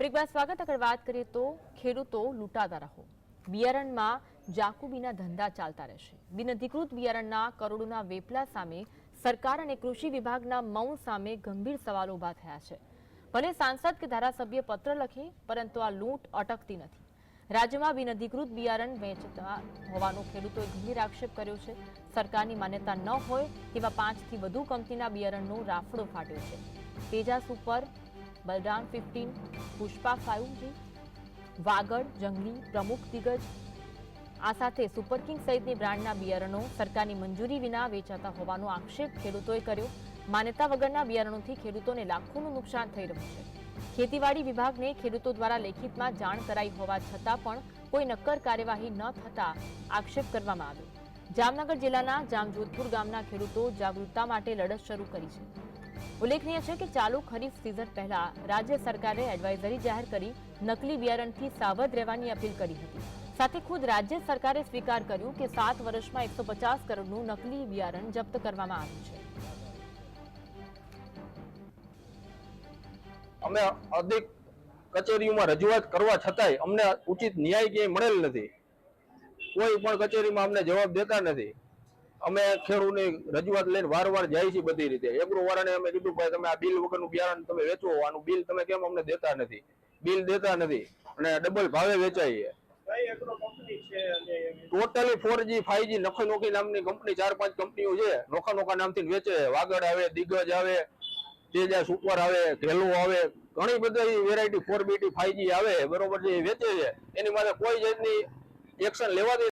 બ્રેકબાદ સ્વાગત આગળ વાત કરીએ તો ખેડૂતો લૂંટાતા રહો. બિયારણમાં જાકુબીના ધંધા ચાલતા રહેશે. બિનઅધિકૃત બિયારણના કરોડોના વેપલા સામે સરકાર અને કૃષિ વિભાગના મૌન સામે ગંભીર સવાલો ઊભા થયા છે. ભલે સાંસદ કે ધારાસભ્ય પત્ર લખે, પરંતુ આ લૂંટ અટકતી નથી. રાજ્યમાં બિનઅધિકૃત બિયારણ વેચતા હોવાનો ખેડૂતોએ ગંભીર આક્ષેપ કર્યો છે. સરકારની માન્યતા ન હોય તેવા પાંચથી વધુ કંપનીના બિયારણનો રાફડો ફાટ્યો છે. Tejas super Balram fifteen Pushpa five G Vagad, જંગલી, પ્રમુખ દિગ્ગજ. આ સાથે સુપર કિંગ સહિતની બ્રાન્ડના બિયારણો સરકારની મંજૂરી વિના વેચાતા હોવાનો આક્ષેપ ખેડૂતોએ કર્યો. માન્યતા વગરના બિયારણોથી ખેડૂતોને લાખોનું નુકસાન થઈ રહ્યું છે. ખેતીવાડી વિભાગને ખેડૂતો દ્વારા લેખિતમાં જાણ કરાઈ હોવા છતાં પણ કોઈ નક્કર કાર્યવાહી ન થતા આક્ષેપ કરવામાં આવ્યો. જામનગર જિલ્લાના જામજોધપુર ગામના ખેડૂતો જાગૃતતા માટે લડત શરૂ કરી છે. ઉલ્લેખનીય છે કે ચાલુ ખરીફ સિઝન પહેલા રાજ્ય સરકારે એડવાઇઝરી જાહેર કરી નકલી બિયારણથી સાવધ રહેવાની અપીલ કરી હતી. સાથે ખુદ રાજ્ય સરકારે સ્વીકાર કર્યું કે સાત વર્ષમાં એકસો પચાસ કરોડનું નકલી બિયારણ જપ્ત કરવામાં આવ્યું છે. અમે અધિક કચેરીઓમાં રજૂઆત કરવા છતાંય અમને ઉચિત ન્યાય ક્યાંય મળેલ નથી. કોઈ પણ કચેરીમાં અમને જવાબ દેતા નથી. અમે ખેડૂતની રજૂઆત લઈને વારંવાર જાય છે બધી રીતે. એગ્રો વાળાને અમે કીધું ભાઈ તમે આ બિલ વગરનું બિયારણ તમે વેચો આનું બિલ તમે કેમ અમને દેતા નથી? બિલ દેતા નથી અને ડબલ ભાવે એવી? Totally four G five G નખો નોખી નામની કંપની ચાર પાંચ કંપનીઓ છે. નોખા નોખા નામથી વેચે. વાગડ આવે દિગ્ગજ આવે તેજા સુપર આવે ઘેલો આવે ઘણી બધી variety four BT five G આવે બરોબર છે વેચે છે. એની માટે કોઈ જાતની એક્શન લેવાતી